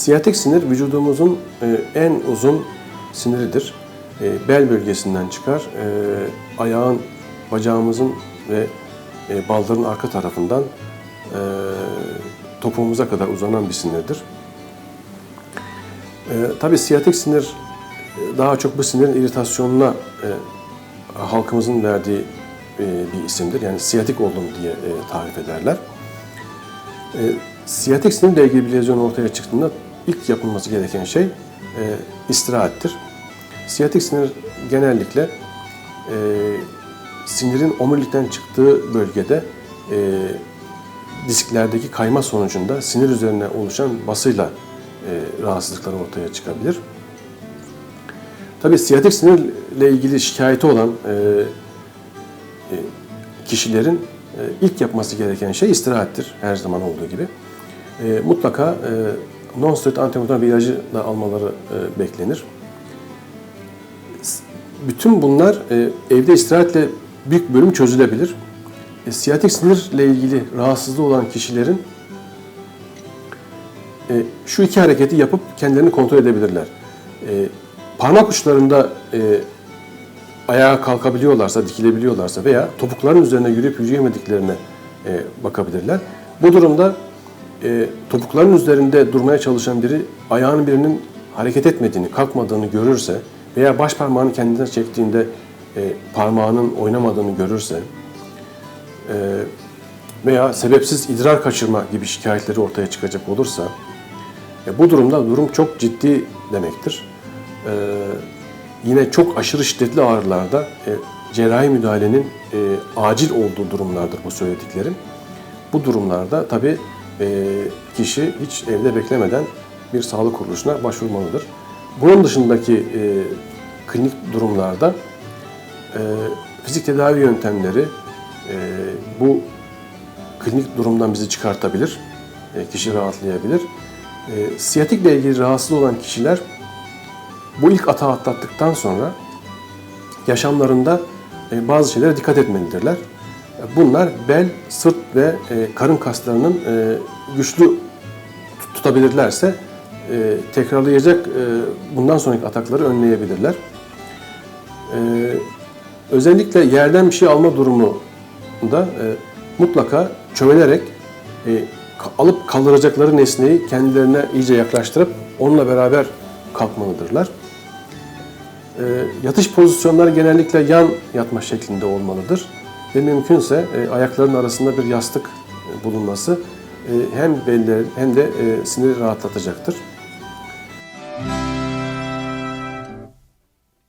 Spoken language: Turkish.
Siyatik sinir vücudumuzun e, en uzun siniridir. E, Bel bölgesinden çıkar. E, Ayağın, bacağımızın ve baldırın arka tarafından topuğumuza kadar uzanan bir sinirdir. Tabii siyatik sinir daha çok bu sinirin iritasyonuna halkımızın verdiği bir isimdir. Yani siyatik oldum diye tarif ederler. Siyatik sinirle ilgili bir lezyon ortaya çıktığında ilk yapılması gereken şey e, istirahattir. Siyatik sinir genellikle e, sinirin omurilikten çıktığı bölgede e, disklerdeki kayma sonucunda sinir üzerine oluşan basıyla e, rahatsızlıklar ortaya çıkabilir. Tabii siyatik sinirle ilgili şikayeti olan e, e, kişilerin e, ilk yapması gereken şey istirahattir her zaman olduğu gibi. E, mutlaka e, non-steroid antiinflamatuar bir ilacı da almaları e, beklenir. Bütün bunlar e, evde istirahatle büyük bölüm çözülebilir. E, siyatik sinirle ilgili rahatsızlığı olan kişilerin e, şu iki hareketi yapıp kendilerini kontrol edebilirler. E, parmak uçlarında e, ayağa kalkabiliyorlarsa, dikilebiliyorlarsa veya topukların üzerine yürüyüp yürüyemediklerine e, bakabilirler. Bu durumda e, topukların üzerinde durmaya çalışan biri ayağının birinin hareket etmediğini, kalkmadığını görürse veya baş parmağını kendine çektiğinde e, parmağının oynamadığını görürse e, veya sebepsiz idrar kaçırma gibi şikayetleri ortaya çıkacak olursa e, bu durumda durum çok ciddi demektir. E, yine çok aşırı şiddetli ağrılarda e, cerrahi müdahalenin e, acil olduğu durumlardır bu söylediklerim. Bu durumlarda tabii kişi hiç evde beklemeden bir sağlık kuruluşuna başvurmalıdır. Bunun dışındaki e, klinik durumlarda e, fizik tedavi yöntemleri e, bu klinik durumdan bizi çıkartabilir, kişi rahatlayabilir. Siyatikle ilgili rahatsız olan kişiler bu ilk atağı atlattıktan sonra yaşamlarında bazı şeylere dikkat etmelidirler. Bunlar bel, sırt ve e, karın kaslarının e, güçlü tut- tutabilirlerse e, tekrarlayacak bundan sonraki atakları önleyebilirler. Özellikle yerden bir şey alma durumunda mutlaka çömelerek alıp kaldıracakları nesneyi kendilerine iyice yaklaştırıp onunla beraber kalkmalıdırlar. Yatış pozisyonları genellikle yan yatma şeklinde olmalıdır ve mümkünse e, ayakların arasında bir yastık bulunması e, hem belleri hem de e, siniri rahatlatacaktır.